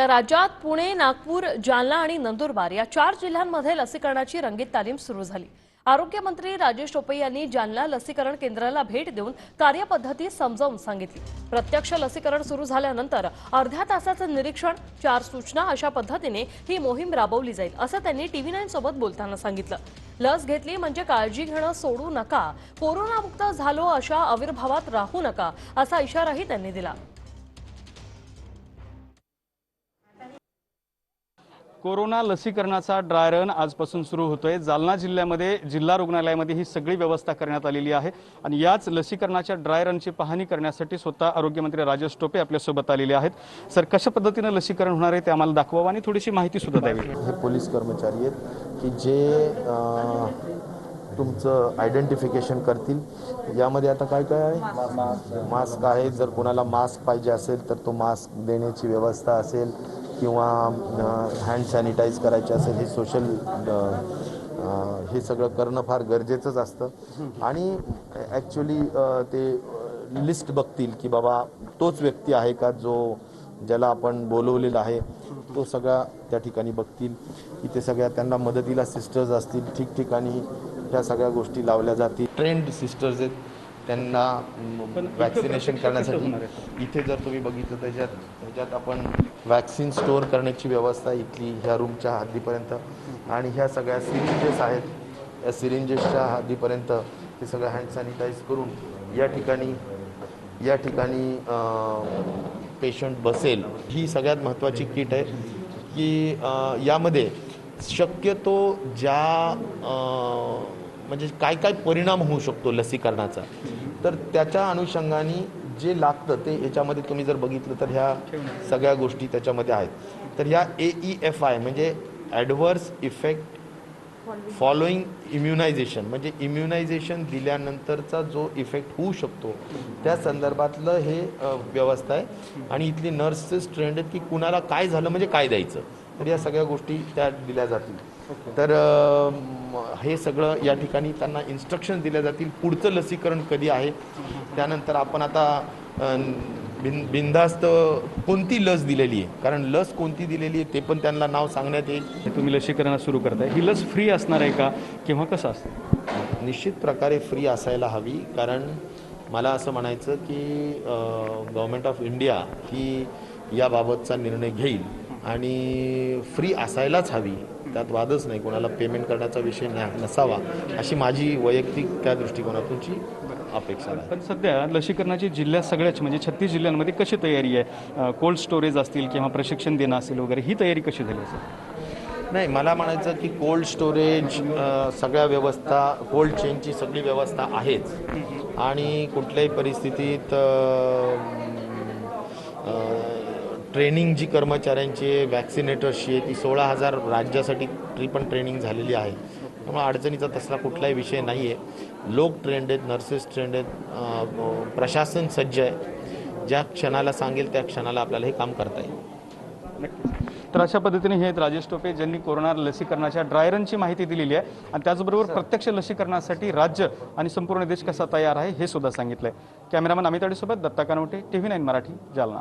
तर राज्यात पुणे नागपूर जालना आणि नंदुरबार या चार जिल्ह्यांमध्ये लसीकरणाची रंगीत तालीम सुरू झाली. आरोग्यमंत्री राजेश टोपे यांनी जालना लसीकरण केंद्राला भेट देऊन कार्यपद्धती समजावून सांगितली. प्रत्यक्ष लसीकरण सुरू झाल्यानंतर अर्ध्या तासाचं निरीक्षण चार सूचना अशा पद्धतीने ही मोहीम राबवली जाईल असं त्यांनी टीव्ही नाईन सोबत बोलताना सांगितलं. लस घेतली म्हणजे काळजी घेणं सोडू नका कोरोनामुक्त झालो अशा आविर्भावात राहू नका असा इशाराही त्यांनी दिला. कोरोना लसीकरणाचा ड्राय रन आजपासून सुरू होतोय. जालना जिल्ह्यामध्ये जिल्हा रुग्णालयामध्ये ही सगळी व्यवस्था करण्यात आलेली आहे. आणि याच लसीकरणाच्या ड्राय रनची पाहणी करण्यासाठी स्वतः आरोग्यमंत्री राजेश टोपे आपल्यासोबत आलेले आहेत. सर कशा पद्धतीनं लसीकरण होणार आहे ते आम्हाला दाखवावं आणि थोडीशी माहिती सुद्धा द्यावी. हे पोलीस कर्मचारी आहेत की जे तुमचं आयडेंटिफिकेशन करतील. यामध्ये आता काय काय आहे? मास्क आहे. जर कोणाला मास्क पाहिजे असेल तर तो मास्क देण्याची व्यवस्था असेल. किंवा हँड सॅनिटाईज करायचे असेल हे सोशल हे सगळं करणं फार गरजेचंच असतं. आणि ॲक्च्युली ते लिस्ट बघतील की बाबा तोच व्यक्ती आहे का जो ज्याला आपण बोलवलेला आहे तो सगळा त्या ठिकाणी बघतील. इथे सगळ्या त्यांना मदतीला सिस्टर्स असतील ठिकठिकाणी ह्या सगळ्या गोष्टी लावल्या जातील. ट्रेंड सिस्टर्स आहेत. त्यांना वॅक्सिनेशन करण्यासाठी इथे जर तुम्ही बघितलं त्याच्यात ह्याच्यात आपण वॅक्सिन स्टोअर करण्याची व्यवस्था इथली ह्या रूमच्या हद्दीपर्यंत. आणि ह्या सगळ्या सिरिंजेस आहेत. या सिरिंजेसच्या हद्दीपर्यंत हे सगळं हँड सॅनिटाईज करून या ठिकाणी या ठिकाणी पेशंट बसेल. ही सगळ्यात महत्त्वाची किट आहे की यामध्ये शक्यतो ज्या म्हणजे काय काय परिणाम होऊ शकतो लसीकरणाचा? तर त्याच्या अनुषंगाने जे लागतं ते याच्यामध्ये तुम्ही जर बघितलं तर ह्या सगळ्या गोष्टी त्याच्यामध्ये आहेत. तर ह्या ए ई एफ आय म्हणजे ॲडव्हर्स इफेक्ट फॉलोईंग इम्युनायझेशन म्हणजे इम्युनायझेशन दिल्यानंतरचा जो इफेक्ट होऊ शकतो त्या संदर्भातलं हे व्यवस्था आहे. आणि इथली नर्सेस ट्रेंड आहेत की कुणाला काय झालं म्हणजे काय द्यायचं? तर या सगळ्या गोष्टी त्या दिल्या जातील. तर हे सगळं या ठिकाणी त्यांना इन्स्ट्रक्शन दिल्या जातील. पुढचं लसीकरण कधी आहे? त्यानंतर आपण आता बिन बिनधास्त कोणती लस दिलेली आहे? कारण लस कोणती दिलेली आहे ते पण त्यांना नाव सांगण्यात येईल. तुम्ही लसीकरण सुरू करताय. ही लस फ्री असणार आहे का? किंवा कसं असतं? निश्चित प्रकारे फ्री असायला हवी. कारण मला असं म्हणायचं की गव्हर्मेंट ऑफ इंडिया ही याबाबतचा निर्णय घेईल. आणि फ्री असायलाच हवी. त्यात वादच नाही कोणाला पेमेंट करण्याचा विषय नसावा अशी माझी वैयक्तिक त्या दृष्टिकोनातूनची अपेक्षा आहे. पण सध्या लसीकरणाची जिल्ह्यात सगळ्याच म्हणजे छत्तीस जिल्ह्यांमध्ये कशी तयारी आहे? कोल्ड स्टोरेज असतील किंवा प्रशिक्षण देणं असेल वगैरे ही तयारी कशी झाली असेल? नाही मला म्हणायचं की कोल्ड स्टोरेज सगळ्या व्यवस्था कोल्ड चेनची सगळी व्यवस्था आहेच. आणि कुठल्याही परिस्थितीत ट्रेनिंग जी कर्मचाऱ्यांची आहे वॅक्सिनेटर्सची आहे ती सोळा हजार राज्यासाठी ती पण ट्रेनिंग झालेली आहे. त्यामुळे अडचणीचा तसला कुठलाही विषय नाही आहे लोक ट्रेंड आहेत नर्सेस ट्रेंड आहेत प्रशासन सज्ज आहे. ज्या क्षणाला सांगेल त्या क्षणाला आपल्याला हे काम करता येईल. तर अशा पद्धतीने हे आहेत राजेश टोपे ज्यांनी कोरोना लसीकरणाच्या ड्राय रनची माहिती दिलेली आहे. आणि त्याचबरोबर प्रत्यक्ष लसीकरणासाठी राज्य आणि संपूर्ण देश कसा तयार आहे हे सुद्धा सांगितलंय. कॅमेरामन अमित अडीसोबत दत्ता कानवटे टीव्ही नाईन मराठी जालना.